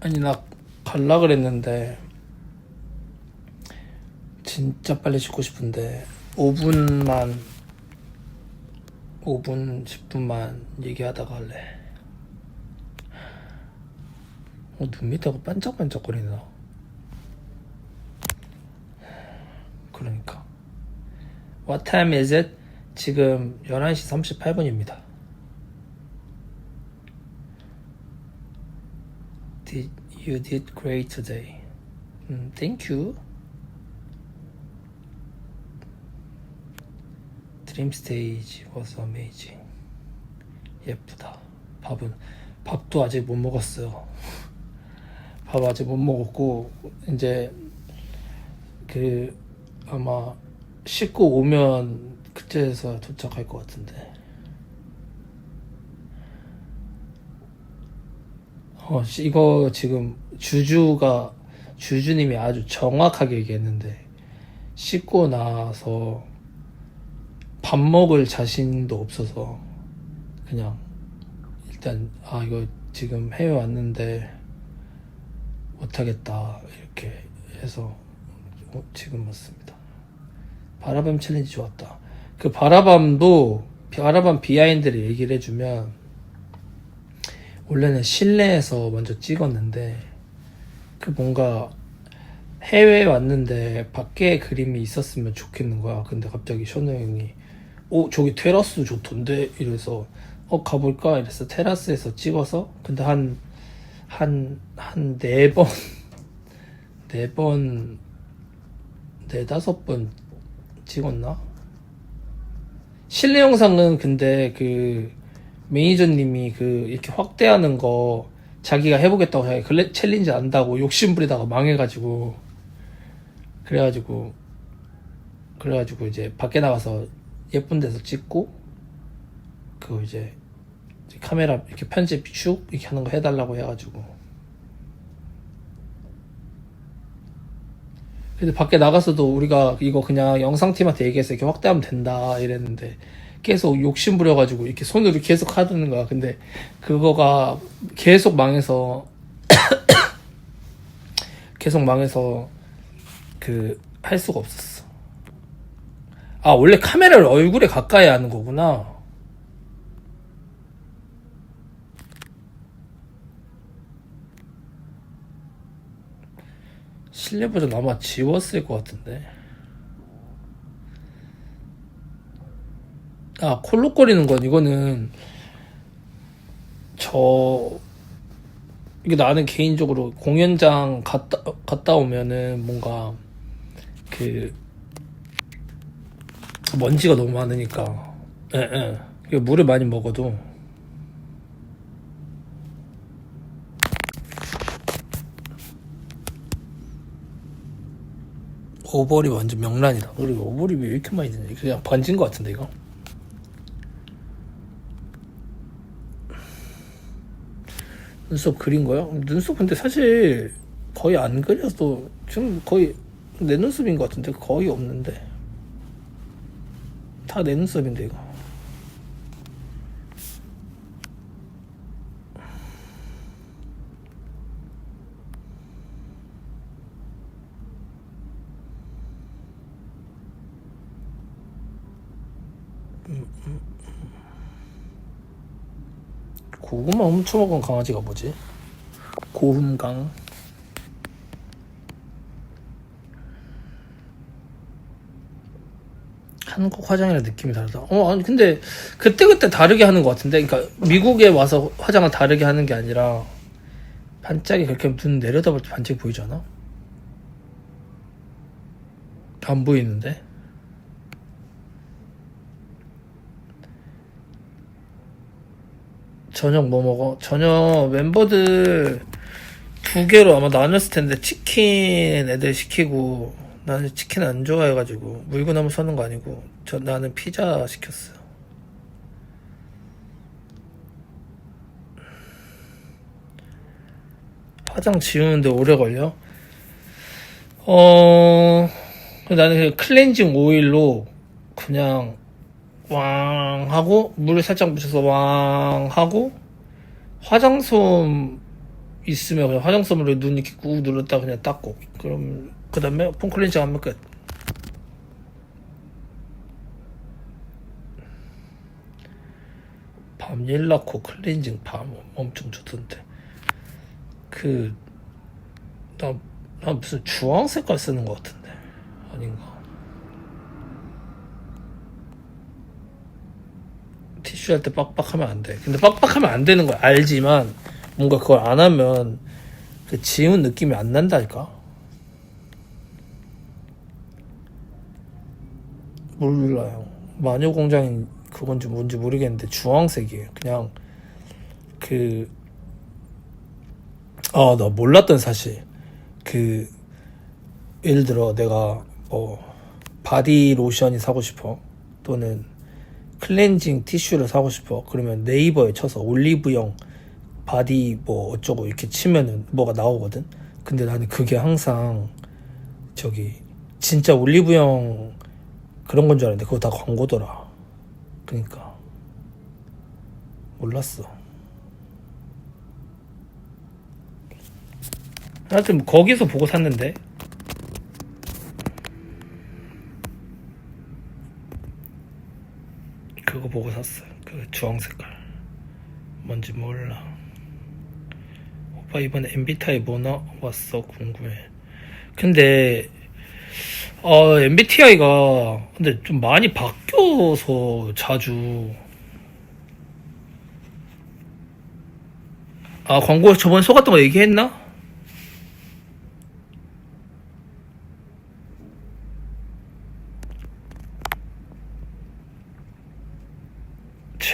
아니 나 갈라 그랬는데 진짜 빨리 씻고 싶은데 5분만 5분 10분만 얘기하다가 할래. 어, 눈 밑에가 반짝반짝거리나. 그러니까. What time is it? 지금 11시 38분입니다 Did, you did great today. 음, thank you. Dream stage was amazing. 예쁘다. 밥은 밥도 아직 못 먹었어요. 밥 아직 못 먹었고 이제 그 아마 씻고 오면 그때서 도착할 것 같은데. 어, 씨, 이거 지금 주주가 주주님이 아주 정확하게 얘기했는데 씻고 나서 밥 먹을 자신도 없어서 그냥 일단 아 이거 지금 해외 왔는데 못하겠다 이렇게 해서 어, 지금 왔습니다. 바라밤 챌린지 좋았다. 그 바라밤도 바라밤 비하인드를 얘기를 해주면 원래는 실내에서 먼저 찍었는데 그 뭔가 해외에 왔는데 밖에 그림이 있었으면 좋겠는 거야. 근데 갑자기 션우 형이 어 저기 테라스 좋던데 이래서 어 가볼까 이래서 테라스에서 찍어서 근데 한 한 한 네 번 네번 네다섯 번 찍었나? 실내 영상은 근데 그 매니저님이 그 이렇게 확대하는 거 자기가 해보겠다고 해 글래 챌린지 안다고 욕심 부리다가 망해가지고 그래가지고 그래가지고 이제 밖에 나가서 예쁜 데서 찍고 그거 이제 카메라 이렇게 편집 슉 이렇게 하는 거 해달라고 해가지고 근데 밖에 나가서도 우리가 이거 그냥 영상팀한테 얘기해서 이렇게 확대하면 된다 이랬는데 계속 욕심 부려가지고 이렇게 손으로 계속 하는 거야. 근데 그거가 계속 망해서 계속 망해서 그 할 수가 없었어. 아 원래 카메라를 얼굴에 가까이 하는 거구나. 실내 버전 아마 지웠을 것 같은데. 아 콜록거리는 건 이거는 저 이게 나는 개인적으로 공연장 갔다 갔다 오면은 뭔가 그 먼지가 너무 많으니까 예, 예. 물을 많이 먹어도 오버립 완전 명란이다. 그리고 오버립이 왜 이렇게 많이 드냐? 그냥 반진 것 같은데 이거. 눈썹 그린 거야? 눈썹 근데 사실 거의 안 그려서 지금 거의 내 눈썹인 것 같은데 거의 없는데 다 내 눈썹인데 이거 고구마 훔쳐먹은 강아지가 뭐지? 고흠강 한국 화장이랑 느낌이 다르다. 어, 아니, 근데, 그때그때 다르게 하는 것 같은데? 그러니까, 미국에 와서 화장을 다르게 하는 게 아니라, 반짝이 그렇게 눈 내려다볼 때 반짝이 보이지 않아? 안 보이는데? 저녁 뭐 먹어? 저녁 멤버들 두 개로 아마 나눴을 텐데 치킨 애들 시키고 나는 치킨 안 좋아해가지고 물구나무 서는 거 아니고 저 나는 피자 시켰어. 화장 지우는데 오래 걸려? 어 나는 그 클렌징 오일로 그냥 왕 하고 물 살짝 묻혀서 왕 하고 화장솜 있으면 그냥 화장솜으로 눈 이렇게 꾹 눌렀다 그냥 닦고. 그럼 그 다음에 폼 클렌징 하면 끝. 밤 옐라코 클렌징 밤 엄청 좋던데. 그 나, 나 무슨 주황 색깔 쓰는 것 같은데. 아닌가 티슈 할때 빡빡하면 안 돼. 근데 빡빡하면 안 되는 걸 알지만 뭔가 그걸 안 하면 그 지운 느낌이 안 난다니까. 몰라요. 마녀 공장인 그건지 뭔지 모르겠는데 주황색이에요. 그냥 그 아, 나 몰랐던 사실. 그 예를 들어 내가 뭐 바디 로션이 사고 싶어. 또는 클렌징 티슈를 사고 싶어. 그러면 네이버에 쳐서 올리브영 바디 뭐 어쩌고 이렇게 치면은 뭐가 나오거든. 근데 나는 그게 항상 저기 진짜 올리브영 그런 건 줄 알았는데 그거 다 광고더라. 그니까 몰랐어. 하여튼 뭐 거기서 보고 샀는데 그거 보고 샀어요. 그 주황 색깔. 뭔지 몰라. 오빠 이번에 MBTI 뭐 나 왔어? 궁금해. 근데 어 MBTI가 근데 좀 많이 바뀌어서 자주 아 광고 저번에 속았던 거 얘기했나?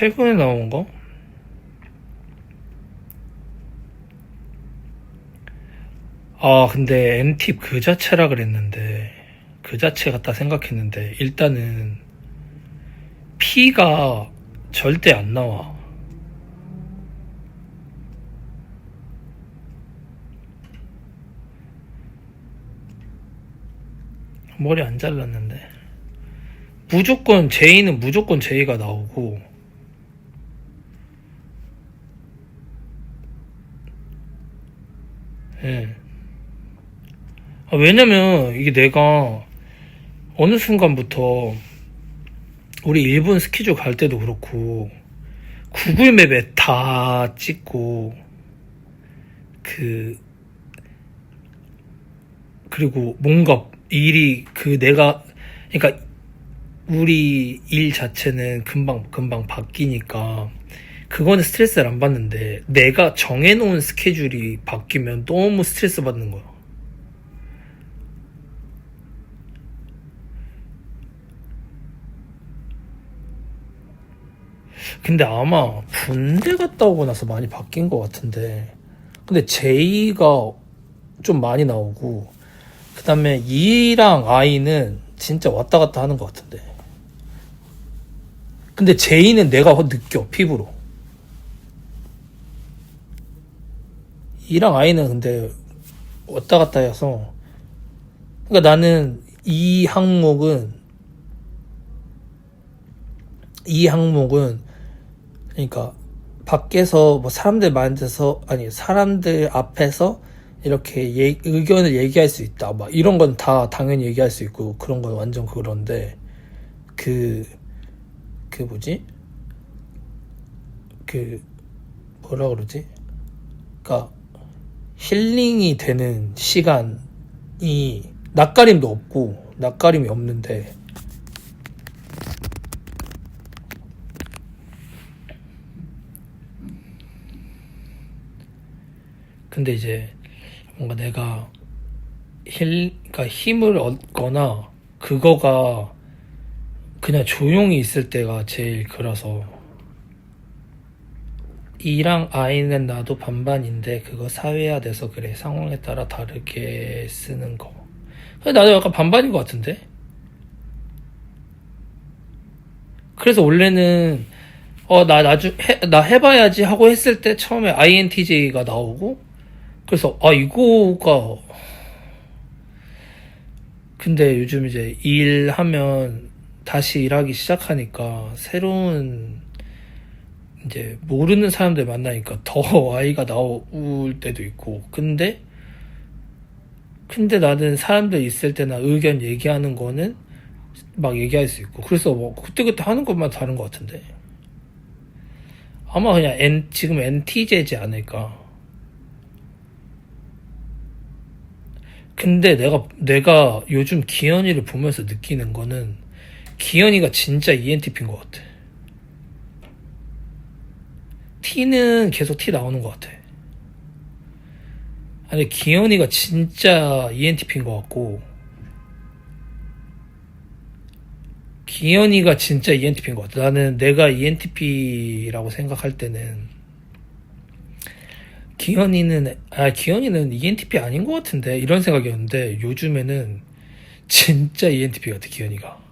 최근에 나온 거? 아, 근데 N팁 그 자체라 그랬는데, 그 자체 같다 생각했는데, 일단은, P가 절대 안 나와. 머리 안 잘랐는데. 무조건 J는 무조건 J가 나오고, 예. 아, 왜냐면 이게 내가 어느 순간부터 우리 일본 스키줄 갈 때도 그렇고 구글 맵에 다 찍고 그 그리고 뭔가 일이 그 내가 그러니까 우리 일 자체는 금방 금방 바뀌니까 그거는 스트레스를 안 받는데 내가 정해놓은 스케줄이 바뀌면 너무 스트레스 받는 거야. 근데 아마 군대 갔다 오고 나서 많이 바뀐 것 같은데. 근데 J가 좀 많이 나오고 그 다음에 E랑 I는 진짜 왔다 갔다 하는 것 같은데. 근데 J는 내가 느껴 피부로. E랑 I는 근데 왔다 갔다 해서. 그러니까 나는 이 항목은 이 항목은 그러니까 밖에서 뭐 사람들 데서 아니 사람들 앞에서 이렇게 얘- 의견을 얘기할 수 있다. 막 이런 건 다 당연히 얘기할 수 있고 그런 건 완전 그런데 그그 뭐지? 그 뭐라 그러지? 그러니까 힐링이 되는 시간이 낯가림도 없고 낯가림이 없는데 근데 이제 뭔가 내가 힐, 그러니까 힘을 얻거나 그거가 그냥 조용히 있을 때가 제일 그래서 E랑 I는 나도 반반인데 그거 사회화 돼서 그래. 상황에 따라 다르게 쓰는 거. 근데 나도 약간 반반인 것 같은데? 그래서 원래는 어 나 나중 해, 나 해봐야지 하고 했을 때 처음에 INTJ가 나오고 그래서 아 이거가. 근데 요즘 이제 일하면 다시 일하기 시작하니까 새로운 이제 모르는 사람들 만나니까 더 아이가 나올 때도 있고. 근데 근데 나는 사람들 있을 때나 의견 얘기하는 거는 막 얘기할 수 있고. 그래서 뭐 그때그때 하는 것만 다른 것 같은데. 아마 그냥 N, 지금 NT제지 않을까 근데 내가 내가 요즘 기현이를 보면서 느끼는 거는 기현이가 진짜 ENTP인 것 같아. T는 계속 T 나오는 것 같아. 아니 기현이가 진짜 ENTP인 것 같고 기현이가 진짜 ENTP인 것 같아. 나는 내가 ENTP라고 생각할 때는 기현이는 아 기현이는 ENTP 아닌 것 같은데 이런 생각이었는데 요즘에는 진짜 ENTP 같아 기현이가.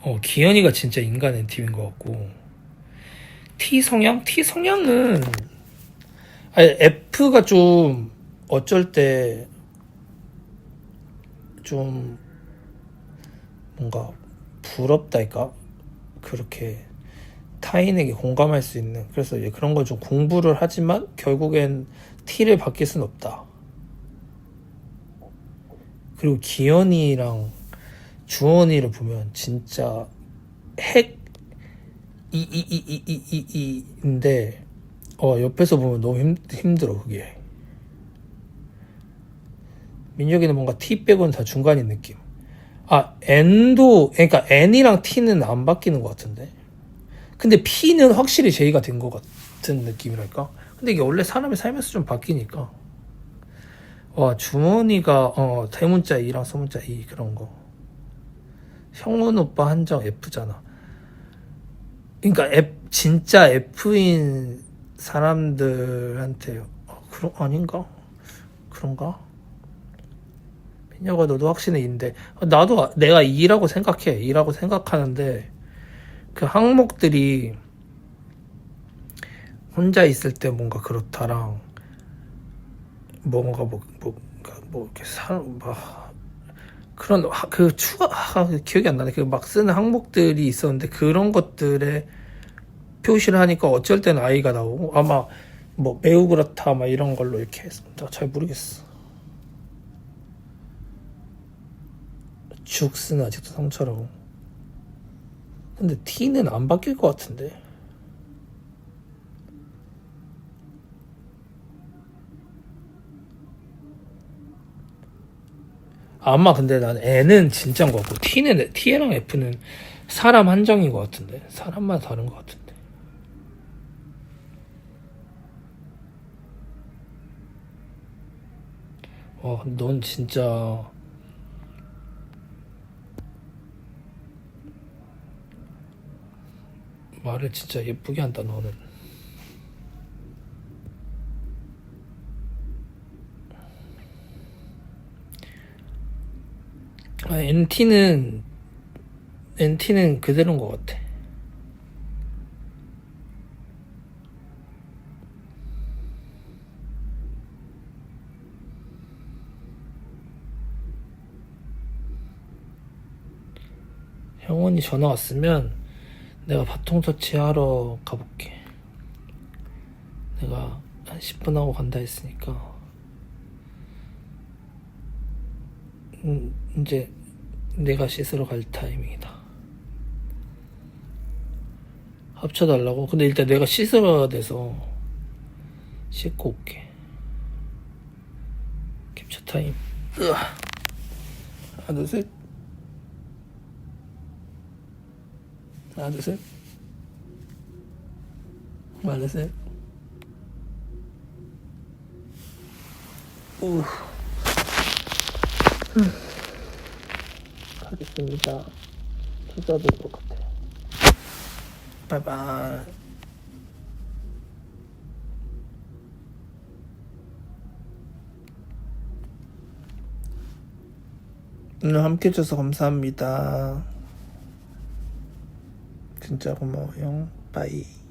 어 기현이가 진짜 인간 NTP인 것 같고. T 성향? T 성향은 아니 F가 좀 어쩔 때 좀 뭔가 부럽달까? 그렇게 타인에게 공감할 수 있는 그래서 그런 걸 좀 공부를 하지만 결국엔 T를 바뀔 순 없다. 그리고 기현이랑 주원이를 보면 진짜 핵 이 이 이 이 이 이 이인데 어 옆에서 보면 너무 힘, 힘들어 그게. 민혁이는 뭔가 T 빼고는 다 중간인 느낌. 아 N도 그러니까 N이랑 T는 안 바뀌는 것 같은데 근데 P는 확실히 J가 된 것 같은 느낌이랄까? 근데 이게 원래 사람이 살면서 좀 바뀌니까. 와 주머니가 어 대문자 E랑 소문자 E 그런 거. 형은 오빠 한정 F잖아. 그러니까 F, 진짜 F인 사람들한테 어, 그런 아닌가? 그런가? 민혁아 너도 확신에 있는데. 나도 내가 E라고 생각해. E라고 생각하는데 그 항목들이 혼자 있을 때 뭔가 그렇다랑 뭔가 뭐, 뭐, 뭐 이렇게 사, 뭐, 그런 하- 그 추가 아, 기억이 안 나네. 그 막 쓰는 항목들이 있었는데 그런 것들에 표시를 하니까 어쩔 때는 아이가 나오고 아마 뭐 매우 그렇다 막 이런 걸로 이렇게 해서 나잘 모르겠어. 죽스는 아직도 상처라고. 근데 T는 안 바뀔 것 같은데. 아마 근데 난 N은 진짜인 것 같고 T는 T랑 F는 사람 한정인 것 같은데 사람만 다른 것 같은데 와넌 진짜 말을 진짜 예쁘게 한다 너는 아, NT는 NT는 그대로인 것 같아. 형원이 전화 왔으면 내가 바통 터치하러 가볼게. 내가 한 10분 하고 간다 했으니까. 음, 이제 내가 씻으러 갈 타이밍이다. 합쳐달라고? 근데 일단 내가 씻어야 돼서 씻고 올게. 캡처 타임. 으아. 하나, 둘, 셋. 하나, 둘, 셋. 하나, 둘, 셋. 우. 가겠습니다. 투자도 것 같아. 바이바이. 오늘 함께 해줘서 감사합니다. 진짜 고마워요. 바이.